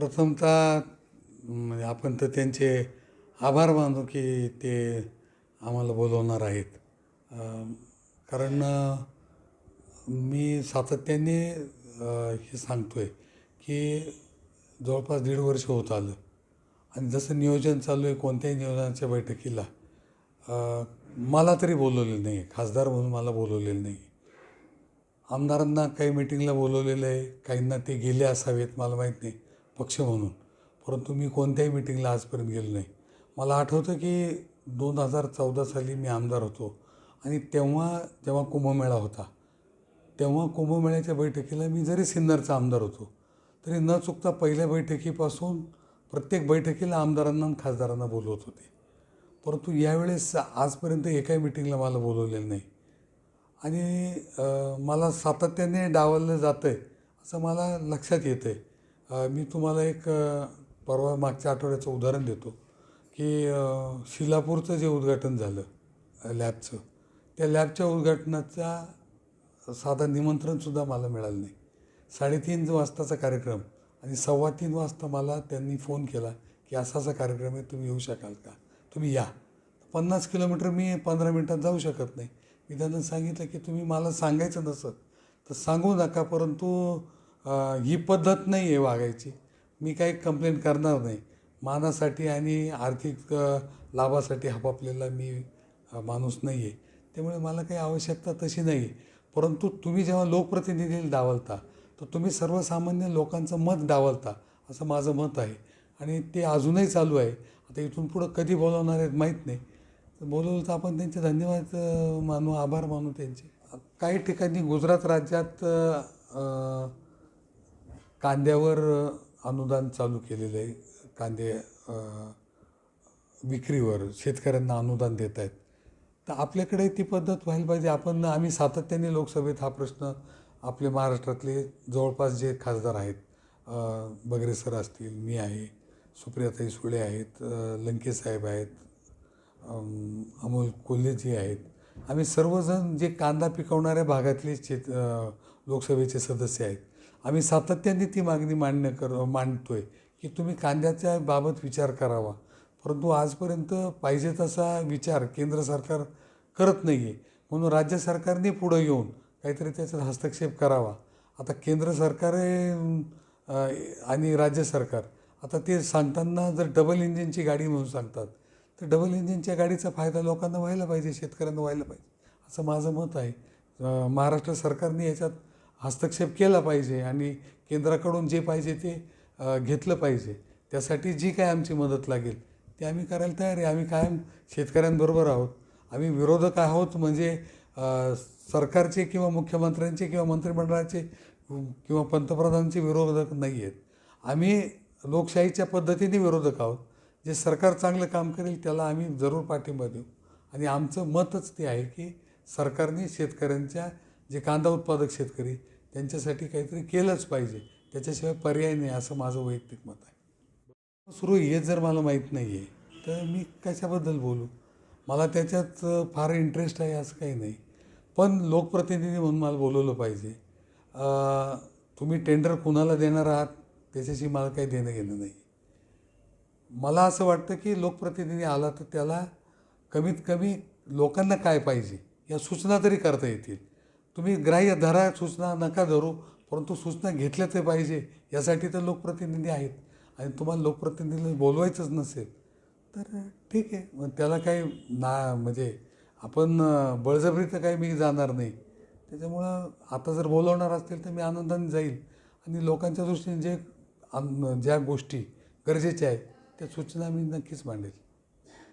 प्रथमतः म्हणजे आपण तर त्यांचे आभार मानू की ते आम्हाला बोलवणार आहेत. कारण मी सातत्याने हे सांगतो आहे की जवळपास दीड वर्ष होत आलं. आणि जसं नियोजन चालू आहे कोणत्याही नियोजनाच्या बैठकीला मला तरी बोलवलेलं नाही खासदार म्हणून मला बोलवलेलं नाही आमदारांना काही मिटिंगला बोलवलेलं आहे काहींना ते गेले असावेत मला माहीत नाही. पक्ष म्हणून. परंतु मी कोणत्याही मिटिंगला आजपर्यंत गेलो नाही. मला आठवतं की दोन हजार चौदा साली मी आमदार होतो. आणि तेव्हा जेव्हा कुंभमेळा होता तेव्हा कुंभमेळ्याच्या बैठकीला मी जरी सिन्नरचा आमदार होतो तरी न चुकता पहिल्या बैठकीपासून प्रत्येक बैठकीला आमदारांना आणि खासदारांना बोलवत होते. परंतु यावेळेस आजपर्यंत एकाही मिटिंगला मला बोलवलेलं नाही. आणि मला सातत्याने डावललं जातं आहे असं मला लक्षात येतं आहे मी तुम्हाला एक परवा मागच्या आठवड्याचं उदाहरण देतो की शिलापूरचं जे उद्घाटन झालं लॅबचं त्या लॅबच्या उद्घाटनाचा साधा निमंत्रणसुद्धा मला मिळालं नाही. साडेतीन वाजताचा कार्यक्रम आणि सव्वा तीन वाजता मला त्यांनी फोन केला की असा असा कार्यक्रम आहे तुम्ही येऊ शकाल का? तुम्ही या. पन्नास किलोमीटर मी पंधरा मिनटात जाऊ शकत नाही. मी त्यांना सांगितलं की तुम्ही मला सांगायचं नसत तर सांगू नका परंतु ही पद्धत नाही आहे वागायची. मी काही कंप्लेंट करणार नाही. मानासाठी आणि आर्थिक लाभासाठी हपापलेला मी माणूस नाही आहे. त्यामुळे मला काही आवश्यकता तशी नाही आहे. परंतु तुम्ही जेव्हा लोकप्रतिनिधीला डावलता तर तुम्ही सर्वसामान्य लोकांचं मत डावलता असं माझं मत आहे. आणि ते अजूनही चालू आहे. आता इथून पुढं कधी बोलवणार आहेत माहीत नाही. तर बोलवलं तर आपण त्यांचे धन्यवाद मानू आभार मानू त्यांचे. काही ठिकाणी गुजरात राज्यात कांद्यावर अनुदान चालू केलेलं आहे. कांदे विक्रीवर शेतकऱ्यांना अनुदान देत आहेत तर आपल्याकडे ती पद्धत व्हायला पाहिजे. आपण आम्ही सातत्याने लोकसभेत हा प्रश्न आपले महाराष्ट्रातले जवळपास जे खासदार आहेत बगरे सर असतील मी आहे सुप्रियाताई सुळे आहेत लंकेसाहेब लंके साहेब आहेत अमोल कोल्हेजी आहेत. आम्ही सर्वजण जे कांदा पिकवणाऱ्या भागातले शेत लोकसभेचे सदस्य आहेत आम्ही सातत्याने ती मागणी मान्य कर मांडतो आहे की तुम्ही कांद्याच्या बाबत विचार करावा. परंतु आजपर्यंत पाहिजे तसा विचार केंद्र सरकार करत नाही आहे म्हणून राज्य सरकारने पुढं येऊन काहीतरी त्याच्यात हस्तक्षेप करावा. आता केंद्र सरकार आहे, आणि राज्य सरकार आता ते सांगताना जर डबल इंजिनची गाडी म्हणून सांगतात तर डबल इंजिनच्या गाडीचा फायदा लोकांना व्हायला पाहिजे शेतकऱ्यांना व्हायला पाहिजे असं माझं मत आहे. महाराष्ट्र सरकारने याच्यात हस्तक्षेप केला पाहिजे आणि केंद्राकडून जे पाहिजे ते घेतलं पाहिजे. त्यासाठी जी काय आमची मदत लागेल ते आम्ही करायला तयार आहे. आम्ही कायम शेतकऱ्यांबरोबर आहोत. आम्ही विरोधक आहोत म्हणजे सरकारचे किंवा मुख्यमंत्र्यांचे किंवा मंत्रिमंडळाचे किंवा पंतप्रधानांचे विरोधक नाही आहेत आम्ही लोकशाहीच्या पद्धतीने विरोधक आहोत. जे सरकार चांगलं काम करेल त्याला आम्ही जरूर पाठिंबा देऊ. आणि आमचं मतच ते आहे की सरकारने शेतकऱ्यांच्या जे कांदा उत्पादक शेतकरी त्यांच्यासाठी काहीतरी केलंच पाहिजे. त्याच्याशिवाय पर्याय नाही असं माझं वैयक्तिक मत आहे. सुरू हे जर मला माहीत नाही आहे तर मी कशाबद्दल बोलू? मला त्याच्यात फार इंटरेस्ट आहे असं काही नाही. पण लोकप्रतिनिधी म्हणून मला बोलवलं पाहिजे. तुम्ही टेंडर कुणाला देणार आहात? त्याच्याशी मला काही देणं घेणं नाही. मला असं वाटतं की लोकप्रतिनिधी आला तर त्याला कमीत कमी लोकांना काय पाहिजे या सूचना तरी करता येतील. तुम्ही ग्राह्य धरा सूचना नका धरू परंतु सूचना घेतल्या पाहिजे यासाठी तर लोकप्रतिनिधी आहेत. आणि तुम्हाला लोकप्रतिनिधीला बोलवायचंच नसेल तर ठीक आहे. मग त्याला काही ना म्हणजे आपण बळजबरी तर काही मी जाणार नाही. त्याच्यामुळं आता जर बोलवणार असतील तर मी आनंदाने जाईल. आणि लोकांच्या दृष्टीने जे ज्या गोष्टी गरजेच्या आहेत त्या सूचना मी नक्कीच मांडेल.